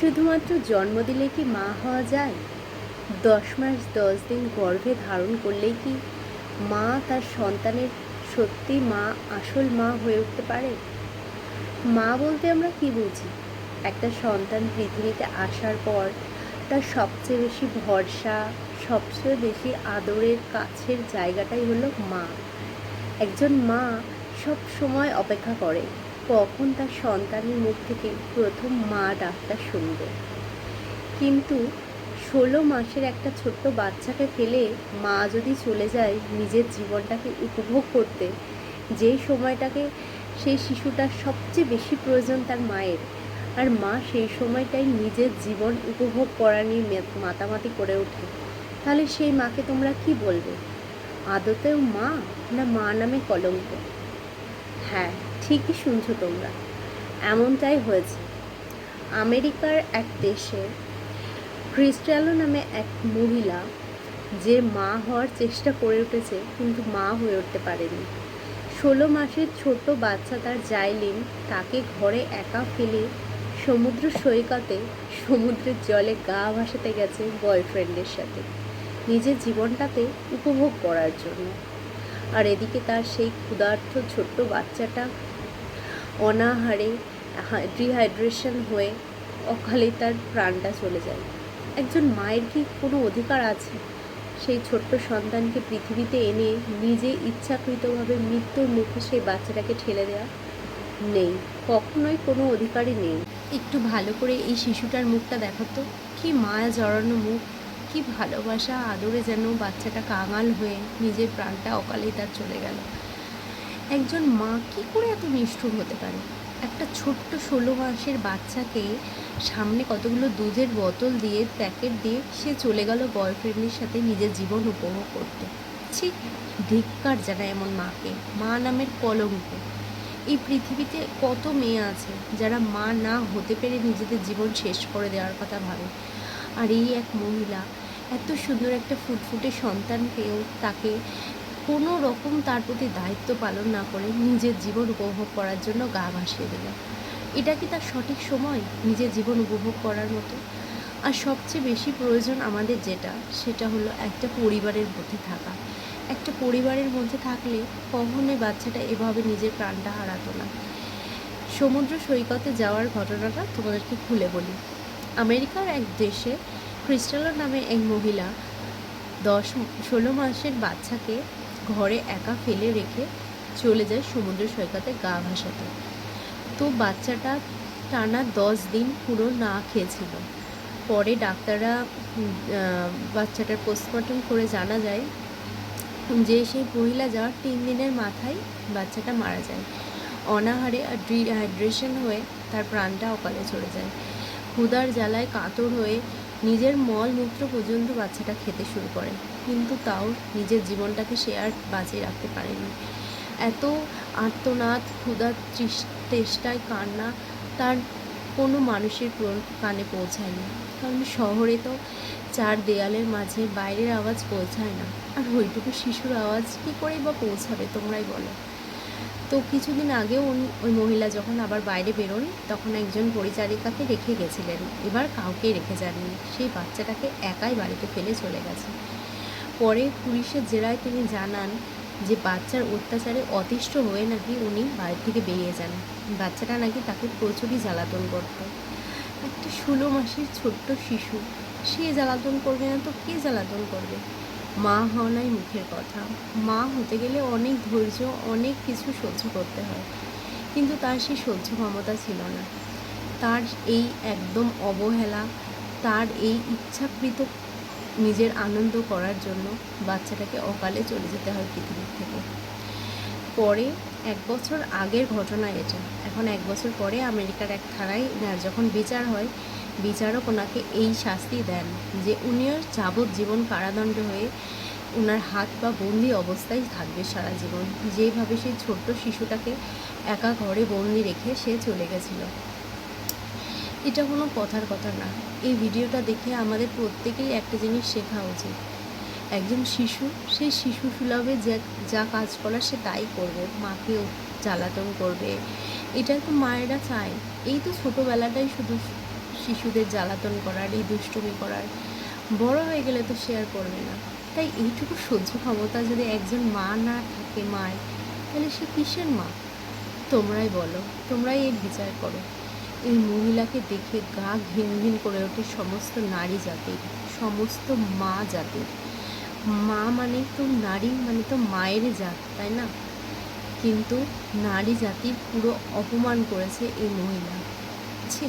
শুধুমাত্র জন্ম দিলে কি মা হওয়া যায়? দশ মাস দশ দিন গর্ভে ধারণ করলেই কি মা তার সন্তানের সত্যি মা, আসল মা হয়ে উঠতে পারে? মা বলতে আমরা কি বুঝি? একটা সন্তান পৃথিবীতে আসার পর তার সবচেয়ে বেশি ভরসা, সবচেয়ে বেশি আদরের কাছের জায়গাটাই হলো মা। একজন মা সব সময় অপেক্ষা করে। কখন তার সন্তানের মুখ থেকে প্রথম মা ডাকটা শুনবে? কিন্তু ষোলো মাসের একটা ছোট্ট বাচ্চাকে ফেলে মা যদি চলে যায় নিজের জীবনটাকে উপভোগ করতে যেই সময়টাকে সেই শিশুটার সবচেয়ে বেশি প্রয়োজন তার মায়ের। আর মা সেই সময়টাই নিজের জীবন উপভোগ করা নিয়ে মাতামাতি করে ওঠে। তাহলে সেই মাকে তোমরা কি বলবে? আদতেও মা না মা নামে কলঙ্ক? হ্যাঁ ঠিকই শুনছো তোমরা। এমনটাই হয়েছে। আমেরিকার এক দেশে ক্রিস্টালো নামে এক মহিলা, যে মা হওয়ার চেষ্টা করে উঠেছে, কিন্তু মা হয়ে উঠতে পারেনি। ষোলো মাসের ছোট বাচ্চা তার জাইলিন, তাকে ঘরে একা ফেলে সমুদ্র সৈকতে, সমুদ্রের জলে গা ভাসাতে গেছে বয়ফ্রেন্ডের সাথে, নিজের জীবনটাতে উপভোগ করার জন্য। আর এদিকে তার সেই ক্ষুধার্ত ছোট্ট বাচ্চাটা অনাহারে ডিহাইড্রেশন হয়ে অকালে তার প্রাণটা চলে যায়। একজন মায়ের কি কোনো অধিকার আছে? সেই ছোট্ট সন্তানকে পৃথিবীতে এনে নিজে ইচ্ছাকৃতভাবে মৃত্যুর মুখে সেই বাচ্চাটাকে ঠেলে দেওয়া নেই, কখনোই কোনো অধিকারই নেই। একটু ভালো করে এই শিশুটার মুখটা দেখাতো কি মায়া জড়ানো মুখ, কি ভালোবাসা, আদরে যেন বাচ্চাটা কাঙাল হয়ে নিজের প্রাণটা অকালেই তার চলে গেল। একজন মা কি করে এত নিষ্ঠুর হতে পারে? একটা ছোট্ট ষোলো মাসের বাচ্চাকে সামনে কতগুলো দুধের বোতল দিয়ে, প্যাকেট দিয়ে সে চলে গেল বয়ফ্রেন্ডের সাথে নিজের জীবন উপভোগ করতে। ছি, ধিক্কার জানায় এমন মাকে। মা নামের কলঙ্ক। এই পৃথিবীতে কত মেয়ে আছে যারা মা না হতে পেরে নিজেদের জীবন শেষ করে দেওয়ার কথা ভাবে। আর এই এক মহিলা এত সুন্দর একটা ফুটফুটে সন্তান পেয়েও তাকে কোনো রকম তার প্রতি দায়িত্ব পালন না করে নিজের জীবন উপভোগ করার জন্য গা ভাসিয়ে দিল। এটা কি তার সঠিক সময়? নিজের জীবন উপভোগ করার মতো? আর সবচেয়ে বেশি প্রয়োজন আমাদের যেটা, সেটা হলো একটা পরিবারের মধ্যে থাকা। একটা পরিবারের মধ্যে থাকলে কখনোই বাচ্চাটা এভাবে নিজের প্রাণটা হারাতো না। সমুদ্র সৈকতে যাওয়ার ঘটনাটা তোমাদেরকে খুলে বলি। আমেরিকার এক দেশে ক্রিস্টালো নামে এক মহিলা দশ ষোলো মাসের বাচ্চাকে ঘরে একা ফেলে রেখে চলে যায় সমুদ্র সৈকতে গা ভাসাতে। তো বাচ্চাটা টানা দশ দিন পুরো না খেয়েছিল। পরে ডাক্তাররা বাচ্চাটার পোস্টমর্টম করে জানা যায় যে সেই মহিলা যাওয়ার তিন দিনের মাথায় বাচ্চাটা মারা যায়। অনাহারে আর ডিহাইড্রেশন হয়ে তার প্রাণটা অকালে চলে যায়। ক্ষুধার জ্বালায় কাতর হয়ে নিজের মল মূত্র পর্যন্ত বাচ্চাটা খেতে শুরু করে। কিন্তু তাও নিজের জীবনটাকে সে আর বাঁচিয়ে রাখতে পারেনি। এত আর্তনাদ ক্ষুধার তৃষ- তেষ্টায়, কান্না তার কোনো মানুষের কানে পৌঁছায়নি। কারণ শহরে তো চার দেয়ালের মাঝে বাইরের আওয়াজ পৌঁছায় না। আর ওইটুকু শিশুর আওয়াজ কী করেই বা পৌঁছাবে তোমরাই বলো। তো কিছুদিন আগেও ওই মহিলা যখন আবার বাইরে বেরোন তখন একজন পরিচারিকাকে রেখে গেছিলেন। এবার কাউকেই রেখে যাননি। সেই বাচ্চাটাকে একাই বাড়িতে ফেলে চলে গেছে। পরে পুলিশের জেরায় তিনি জানান যে বাচ্চার অত্যাচারে অতিষ্ঠ হয়ে নাকি উনি বাড়ি থেকে বেরিয়ে যান। বাচ্চাটা নাকি তাকে প্রচুরই জ্বালাতন করত। একটা ষোলো মাসের ছোট্ট শিশু, সে জ্বালাতন করবে না তো কে জ্বালাতন করবে? মা হওয়াই মুখের কথা। মা হতে গেলে অনেক ধৈর্য, অনেক কিছু সহ্য করতে হয়। কিন্তু তার সেই সহ্য ক্ষমতা ছিল না। তার এই একদম অবহেলা, তার এই ইচ্ছাকৃত নিজের আনন্দ করার জন্য বাচ্চাটাকে অকালে চলে যেতে হয় পৃথিবীর থেকে। পরে এক বছর আগের ঘটনা এটা। এখন এক বছর পরে আমেরিকার এক থানায় যখন বিচার হয় বিচারক ওনাকে এই শাস্তি দেন যে উনিও যাবজ্জীবন কারাদণ্ড হয়ে ওনার হাত বা বন্দি অবস্থায় থাকবে সারা জীবন। যেভাবে সেই ছোট্ট শিশুটাকে একা ঘরে বন্দি রেখে সে চলে গেছিল। এটা কোনো কথার কথা না। এই ভিডিওটা দেখে আমাদের প্রত্যেকেই একটা জিনিস শেখা উচিত। একজন শিশু সেই শিশু সুলভে যা যা কাজ করার সে তাই করবে, মাকেও জ্বালাতন করবে। এটা তো মায়েরা চায়। এই তো ছোটোবেলাটাই শুধু শিশুদের জ্বালাতন করার, এই দুষ্টুমি করার। বড় হয়ে গেলে তো শেয়ার করবে না। তাই এইটুকু সহ্য ক্ষমতা যদি একজন মা না থাকে মায়ের, তাহলে সে কিসের মা? তোমরাই বলো, তোমরাই এর বিচার করো। এই মহিলাকে দেখে গা ঘিন ঘিন করে ওঠে সমস্ত নারী জাতি সমস্ত মা জাতি মা মানে তো নারী মানে তো মায়ের জাত, তাই না? কিন্তু নারী জাতির পুরো অপমান করেছে এই মহিলা। ছি